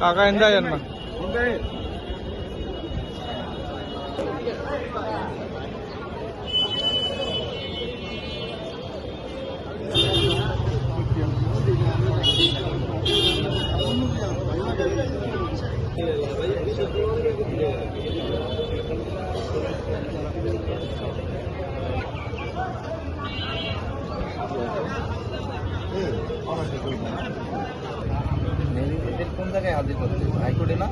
কাকা এন্দা যান না এদের কোন জায়গায় হাজির করছে হাইকোর্টে না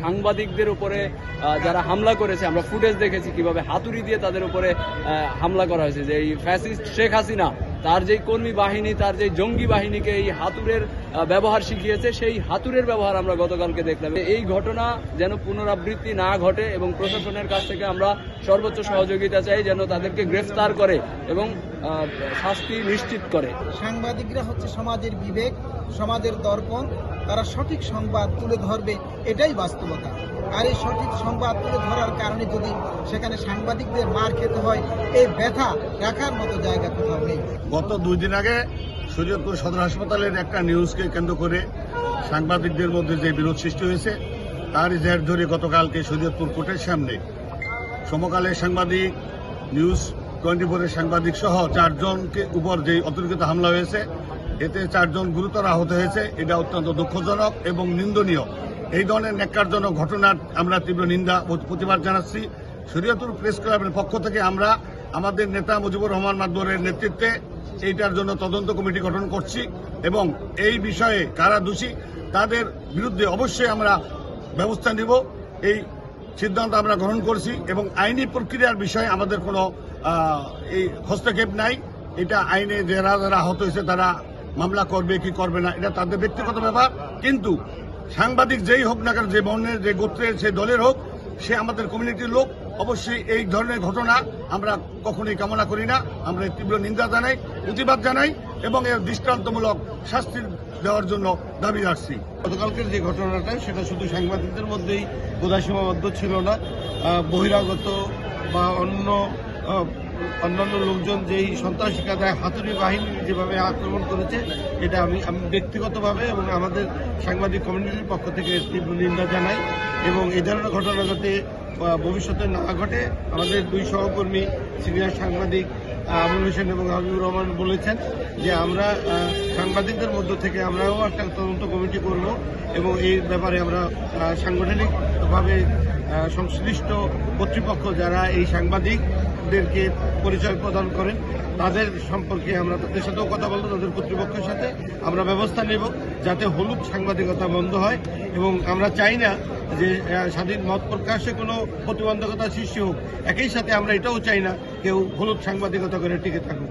সাংবাদিকদের উপরে যারা হামলা করেছে, আমরা ফুটেজ দেখেছি কীভাবে হাতুড়ি দিয়ে তাদের উপরে হামলা করা হয়েছে যে এই ফ্যাসিস্ট শেখ হাসিনা তার যেই কর্মী বাহিনী, তার যেই জঙ্গি বাহিনীকে এই হাতুরের ব্যবহার শিখিয়েছে, সেই হাতুরের ব্যবহার আমরা গতকালকে দেখলাম। এই ঘটনা যেন পুনরাবৃত্তি না ঘটে এবং প্রশাসনের কাছ থেকে আমরা সর্বোচ্চ সহযোগিতা চাই, যেন তাদেরকে গ্রেফতার করে এবং শাস্তি নিশ্চিত করে। সাংবাদিকরা হচ্ছে সমাজের বিবেক সমাজের দর্পণ তারা সঠিক সংবাদ তুলে ধরবে এটাই বাস্তবতা। আর এই সঠিক সংবাদ তুলে ধরার কারণে যদি সেখানে সাংবাদিকদের মার খেতে হয় এই ব্যথা রাখার মতো জায়গা কোথাও নেই। গত দুই দিন আগে শরীয়তপুর সদর হাসপাতালের একটা নিউজকে কেন্দ্র করে সাংবাদিকদের মধ্যে যে বিরোধ সৃষ্টি হয়েছে তার জের ধরে গতকালকে শরীয়তপুর কোর্টের সামনে সমকালের সাংবাদিক নিউজ টোয়েন্টি ফোরের সাংবাদিক সহ চারজনকে উপর যে অতর্কিত হামলা হয়েছে, এতে চারজন গুরুতর আহত হয়েছে। এটা অত্যন্ত দুঃখজনক এবং নিন্দনীয়। এই ধরনের ন্যাক্কারজনক ঘটনার আমরা তীব্র নিন্দা প্রতিবাদ জানাচ্ছি। শরীয়তুল প্রেস ক্লাবের পক্ষ থেকে আমরা আমাদের নেতা মুজিবুর রহমান মাদবরের নেতৃত্বে এইটার জন্য তদন্ত কমিটি গঠন করছি এবং এই বিষয়ে কারা দোষী, তাদের বিরুদ্ধে অবশ্যই আমরা ব্যবস্থা নিব। এই সিদ্ধান্ত আমরা গ্রহণ করছি এবং আইনি প্রক্রিয়ার বিষয়ে আমাদের কোনো এই হস্তক্ষেপ নাই। এটা আইনে যারা যারা আহত হয়েছে তারা মামলা করবে কি করবে না, এটা তাদের ব্যক্তিগত ব্যাপার। কিন্তু সাংবাদিক যেই হোক না কেন, যে বর্ণের, যে গোত্রের, সে দলের হোক, সে আমাদের কমিউনিটির লোক, অবশ্যই এই ধরনের ঘটনা আমরা কখনোই কামনা করি না। আমরা তীব্র নিন্দা জানাই প্রতিবাদ জানাই। এবং এর দৃষ্টান্তমূলক শাস্তি দেওয়ার জন্য দাবি রাখছি। গতকালকের যে ঘটনাটা, সেটা শুধু সাংবাদিকদের মধ্যেই বোধহয় সীমাবদ্ধ ছিল না। বহিরাগত বা অন্য অন্যান্য লোকজন যেই সন্ত্রাসী কাদায় হাতুড়ি বাহিনী যেভাবে আক্রমণ করেছে, এটা আমি আমি ব্যক্তিগতভাবে এবং আমাদের সাংবাদিক কমিউনিটির পক্ষ থেকে তীব্র নিন্দা জানাই এবং এই ধরনের ঘটনা যাতে ভবিষ্যতে না ঘটে, আমাদের দুই সহকর্মী, সিনিয়র সাংবাদিক আবুল হোসেন এবং হাবিবুর রহমান বলেছেন যে আমরা সাংবাদিকদের মধ্য থেকে আমরাও একটা তদন্ত কমিটি করব এবং এই ব্যাপারে আমরা সাংগঠনিকভাবে সংশ্লিষ্ট কর্তৃপক্ষ যারা এই সাংবাদিকদেরকে পরিচয় প্রদান করেন। তাদের সম্পর্কে আমরা তাদের সাথেও কথা বলব, তাদের কর্তৃপক্ষের সাথে আমরা ব্যবস্থা নেব যাতে হলুদ সাংবাদিকতা বন্ধ হয় এবং আমরা চাই না যে স্বাধীন মত প্রকাশে কোনো প্রতিবন্ধকতা সৃষ্টি হোক। একই সাথে আমরা এটাও চাই না কেউ হলুদ সাংবাদিকতা করে টিকে থাকুক।